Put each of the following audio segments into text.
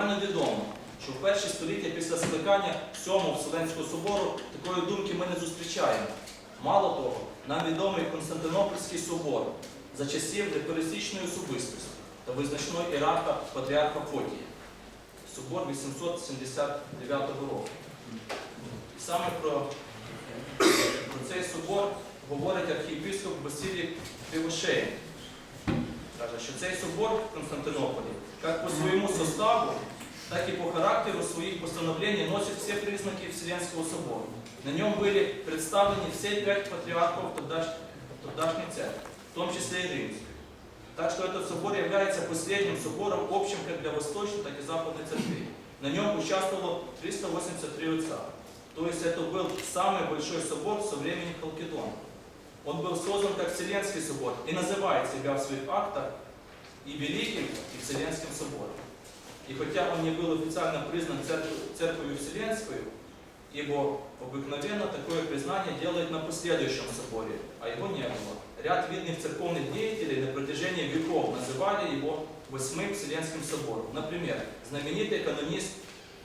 Нам відомо, що в перші століття після скликання Сьомого Вселенського собору такої думки ми не зустрічаємо. Мало того, нам відомий Константинопольський собор за часів непересічної особистості та визначного ієрарха Патріарха Фотія. Собор 879 року. І саме про, про цей собор говорить архієпископ Василій Кривошеєв. Каже, що цей собор в Константинополі, як по своєму составу, так и по характеру своих постановлений носит все признаки Вселенского собора. На нем были представлены все пять патриархов тогдаш- тогдашней церкви, в том числе и римской. Так что этот собор является последним собором общим как для Восточной, так и Западной церкви. На нем участвовало 383 отца. То есть это был самый большой собор со времени Халкидона. Он был создан как Вселенский собор и называет себя в своих актах и Великим, и Вселенским собором. И хотя он не был официально признан церковью, Вселенской, ибо обыкновенно такое признание делает на последующем соборе, а его не было. Ряд видных церковных деятелей на протяжении веков называли его Восьмым Вселенским собором. Например, знаменитый канонист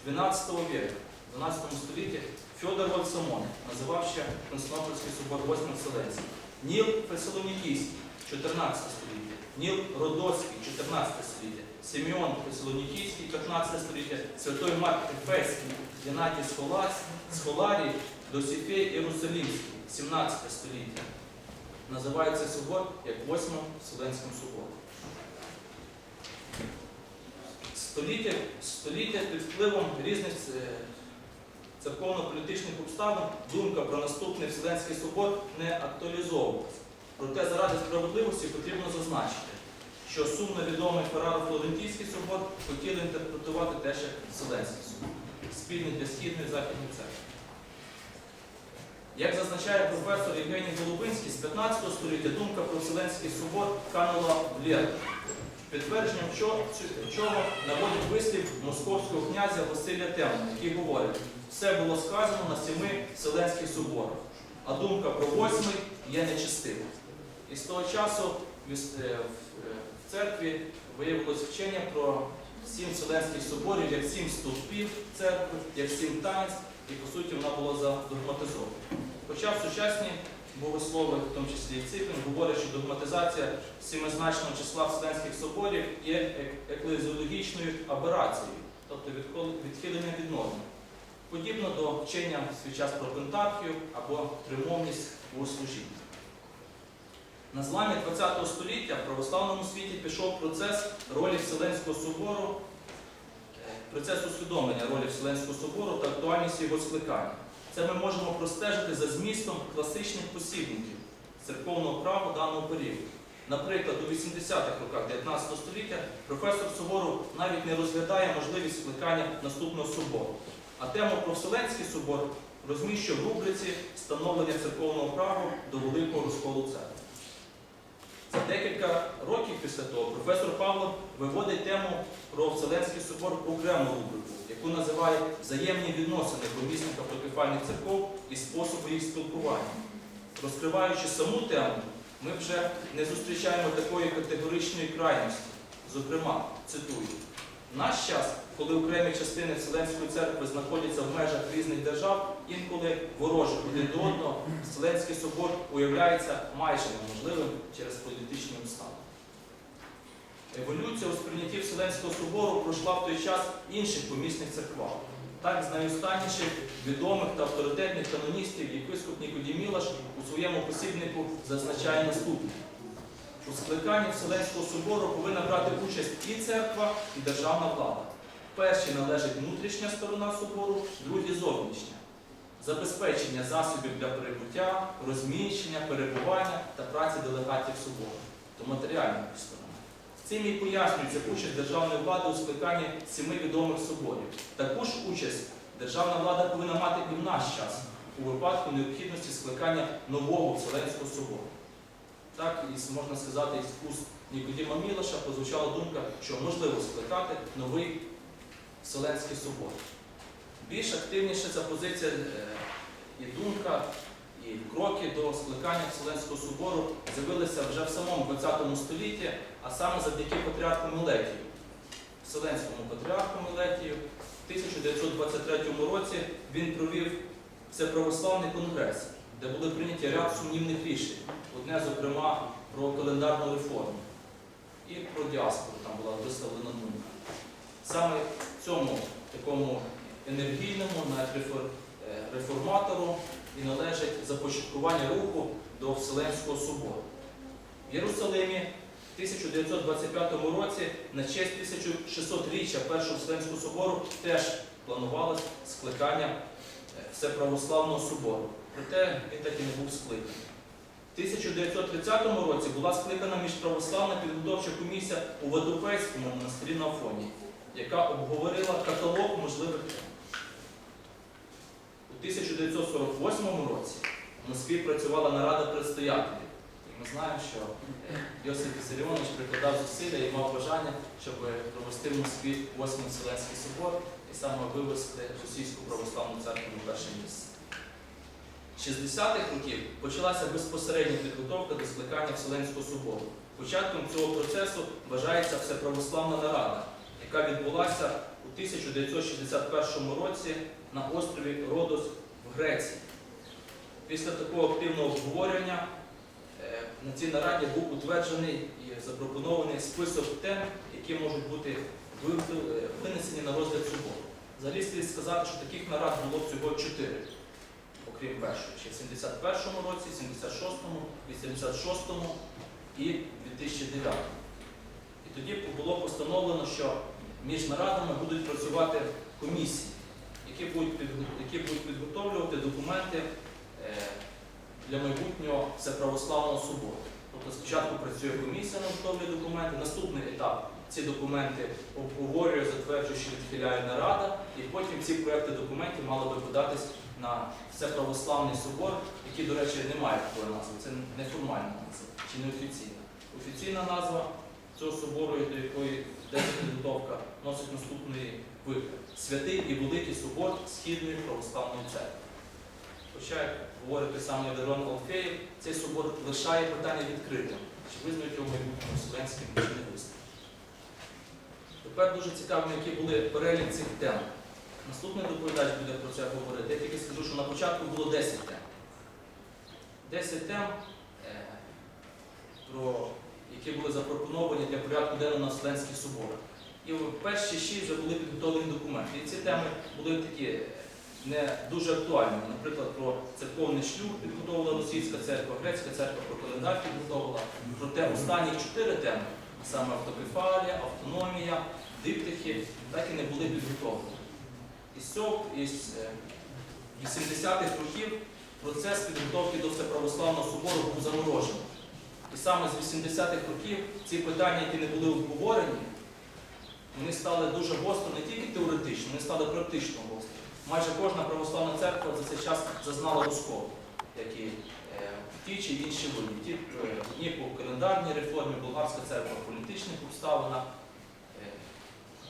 XII века, в XII Федор Вальсамон, называвший Константинопольский собор Восьмым Вселенским. Нил Фессалоникийский, 14 століття, Ніл Родоцький, 14 століття, Симеон Фессалоникійський, 15 століття, Святой Марк Ефеський, Геннадій Схоларій, Досифей Єрусалимський, 17 століття. Називається собор як Восьмим Вселенським собором. Століття, століття під впливом різних е, церковно-політичних обставин думка про наступний Вселенський собор не актуалізовувалася. Проте заради справедливості потрібно зазначити, що сумно відомий Ферраро Флорентійський собор хотіли інтерпретувати теж як Вселенський собор, спільний для східної західної церкви. Як зазначає професор Євгеній Голубинський, з 15 століття думка про Вселенський собор канула в лєру. Підтвердженням чого наводить вислів московського князя Василя Темна, який говорить, все було сказано на семи Вселенських соборах, а думка про восьмий є нечистива. І з того часу в е, е, церкві виявилось вчення про сім Вселенських соборів, як сім стовпів церкви, як сім таїнств, і по суті вона була задогматизована. Хоча в сучасній богослови, в тому числі і Цифрин, говорять, що догматизація семизначного числа Вселенських соборів є еклезіологічною аберацією, тобто відхилення від норми. Подібно до вчення свій час про пентархію або тримовність у служінні. На зламі ХХ століття в православному світі пішов процес ролі Вселенського собору, процес усвідомлення ролі Вселенського собору та актуальність його скликання. Це ми можемо простежити за змістом класичних посібників церковного права даного періоду. Наприклад, у 80-х роках 19 століття професор Суворов навіть не розглядає можливість скликання наступного собору, а тему про Вселенський собор розміщує в рубриці встановлення церковного права до великого розколу церкви. За декілька років після того професор Павлов виводить тему про Вселенський собор в окрему рубрику, яку називає взаємні відносини помісних автокефальних церков і способи їх спілкування. Розкриваючи саму тему, ми вже не зустрічаємо такої категоричної крайності. Зокрема, цитую, наш час, коли окремі частини Вселенської церкви знаходяться в межах різних держав, інколи ворожі один до одного, Вселенський собор уявляється майже неможливим через політичні обставини. Еволюція у сприйнятті Вселенського собору пройшла в той час інших помісних церквах. Так, з найостанніших відомих та авторитетних каноністів єпископ Нікодій Мілаш у своєму посібнику зазначає наступне. У скликанні Вселенського собору повинна брати участь і церква, і державна влада. Першій належить внутрішня сторона собору, другій зовнішня. Забезпечення засобів для перебуття, розміщення, перебування та праці делегатів собору, то матеріальна сторона. Цим і пояснюється участь державної влади у скликанні семи відомих соборів. Таку ж участь державна влада повинна мати і в наш час у випадку необхідності скликання нового Вселенського собору. Так, і можна сказати, із уст Нікодіма Мілоша прозвучала думка, що можливо скликати новий Вселенський собор. Більш активніше ця позиція е, і думка, і кроки до скликання Вселенського собору з'явилися вже в самому ХХ столітті, а саме завдяки патріарху Мелетію. Вселенському патріарху Мелетію. В 1923 році він провів Всеправославний конгрес, де були прийняті ряд сумнівних рішень. Одне, зокрема, про календарну реформу і про діаспору там була виставлена думка. Саме цьому такому енергійному навіть е, реформатору і належить започаткування руху до Вселенського собору. В Єрусалимі в 1925 році на честь 1600-річчя Першого Вселенського собору теж планувалось скликання е, Всеправославного собору. Проте він так і не був скликаний. В 1930 році була скликана міжправославна підготовча комісія у Вадупейському монастирі на Афоні, яка обговорила каталог можливих тем. У 1948 році в Москві працювала нарада предстоятелів. Ми знаємо, що е, Йосип Вісаріонович прикладав зусилля і мав бажання, щоб провести в Москві Восьмий Вселенський собор і саме вивести Російську православну церкву на перше місце. З 60-х років почалася безпосередня підготовка до скликання Вселенського собору. Початком цього процесу вважається Всеправославна нарада, яка відбулася у 1961 році на острові Родос в Греції. Після такого активного обговорення е, на цій нараді був утверджений і запропонований список тем, які можуть бути винесені на розгляд собору. Взагалі слід сказати, що таких нарад було всього чотири, окрім першої, ще в 71-му році, 76-му, 86-му і 2009. І тоді було постановлено, що між нарадами будуть працювати комісії, які будуть, підго- які будуть підготовлювати документи е, для майбутнього всеправославного собору. Тобто спочатку працює комісія на готовлі документи, наступний етап ці документи обговорює, затверджує, що відхиляє нарада, і потім ці проекти документів мали би податись на всеправославний собор, який, до речі, не має такої назви. Це неформальна назва чи неофіційна. Офіційна назва цього собору, до якої йде підготовка, носить наступний виклик. Святий і Великий Собор Східної православної церкви. Хоча, як говорить сам Єдерон Алфеєв, цей собор лишає питання відкритим, чи визнають його майбутнім вселенським, чи не визнають. Тепер дуже цікаво, які були перелік цих тем. Наступний доповідач буде про це говорити. Я тільки скажу, що на початку було 10 тем. 10 тем, е, про, які були запропоновані для порядку денного на Вселенських соборах. І перші шість вже були підготовлені документи. І ці теми були такі е, не дуже актуальними. Наприклад, про церковний шлюб підготовила російська церква, грецька церква про календар підготовила. Проте останні чотири теми, саме автокефалія, автономія, диптихи, так і не були підготовлені. Із цього, із е, 80-х років процес підготовки до Всеправославного собору був заморожений. І саме з 80-х років ці питання, які не були обговорені, вони стали дуже гостро не тільки теоретично, вони стали практично гостро. Майже кожна православна церква за цей час зазнала розколу, як і е, в тій чи іншій війні. Ті, е, по календарній реформі, болгарська церква в політичних обставинах,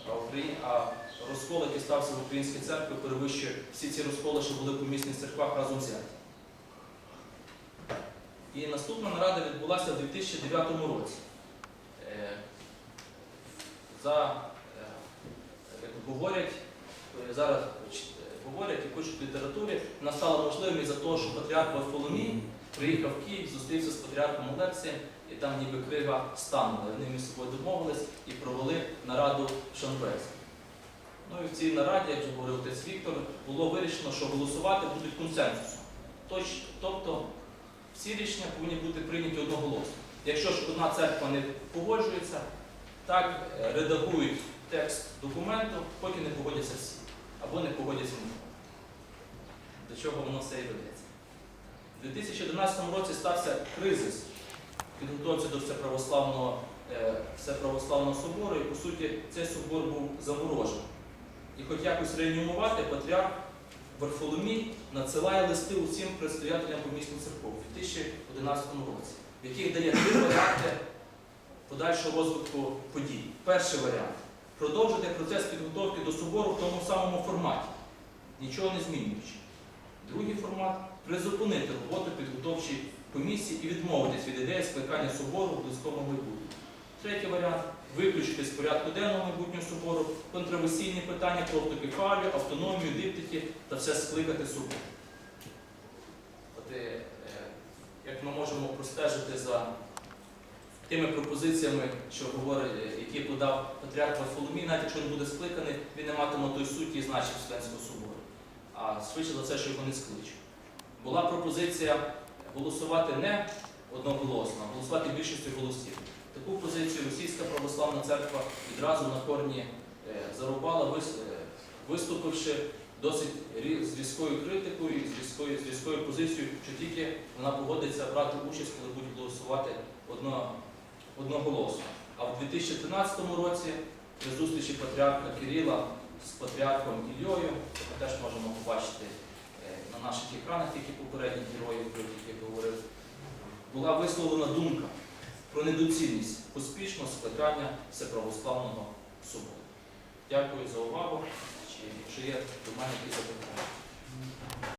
е, а розкол, який стався в українській церкві, перевищує всі ці розколи, що були в помісних церквах разом взяті. І наступна нарада відбулася в 2009 році. Е, За, е, як говорять, е, зараз говорять і в літературі, вона стала можливим із-за того, що патріарх Варфоломій приїхав в Київ, зустрівся з патріархом Олексієм, і там ніби крига станула. Вони між собою домовились і провели нараду в Шанбезі. Ну і в цій нараді, як говорив отець Віктор, було вирішено, що голосувати будуть консенсусом. Тобто всі рішення повинні бути прийняті одноголосно. Якщо ж одна церква не погоджується, так е, редагують текст документу, поки не погодяться всі. Або не погодяться ніхто. До чого воно все і ведеться. У 2011 році стався кризис підготовці до всеправославного, е, всеправославного собору, і по суті цей собор був заморожений. І хоч якось реанімувати, патріарх Варфоломій надсилає листи усім предстоятелям помісних церков у 2011 році, в яких дає три варіанти подальшого розвитку подій. Перший варіант продовжити процес підготовки до собору в тому самому форматі, нічого не змінюючи. Другий формат призупинити роботу підготовчої комісії і відмовитись від ідеї скликання собору в близькому майбутньому. Третій варіант виключити з порядку денного майбутнього собору контроверсійні питання про автокефалію, автономію, диптики та все скликати собор. От, е, е, як ми можемо простежити за тими пропозиціями, що говорить, е, які подав патріарх Варфоломій, навіть якщо він буде скликаний, він не матиме той суті і значення Вселенського собору. А швидше за це, що його не скличуть. Була пропозиція голосувати не одноголосно, а голосувати більшістю голосів. Таку позицію Російська православна церква відразу на корні е, зарубала, е, виступивши досить з різкою критикою з різкою, з різкою позицією, що тільки вона погодиться брати участь, коли будуть голосувати одно, одноголосно. А в 2013 році при зустрічі патріарха Кирила з патріархом Ільйою, ми теж можемо побачити е, на наших екранах тільки попередніх героїв, про яких я говорив, була висловлена думка про недоцільність успішного скликання всеправославного суботу. Дякую за увагу. Чи є до мене якісь запитання?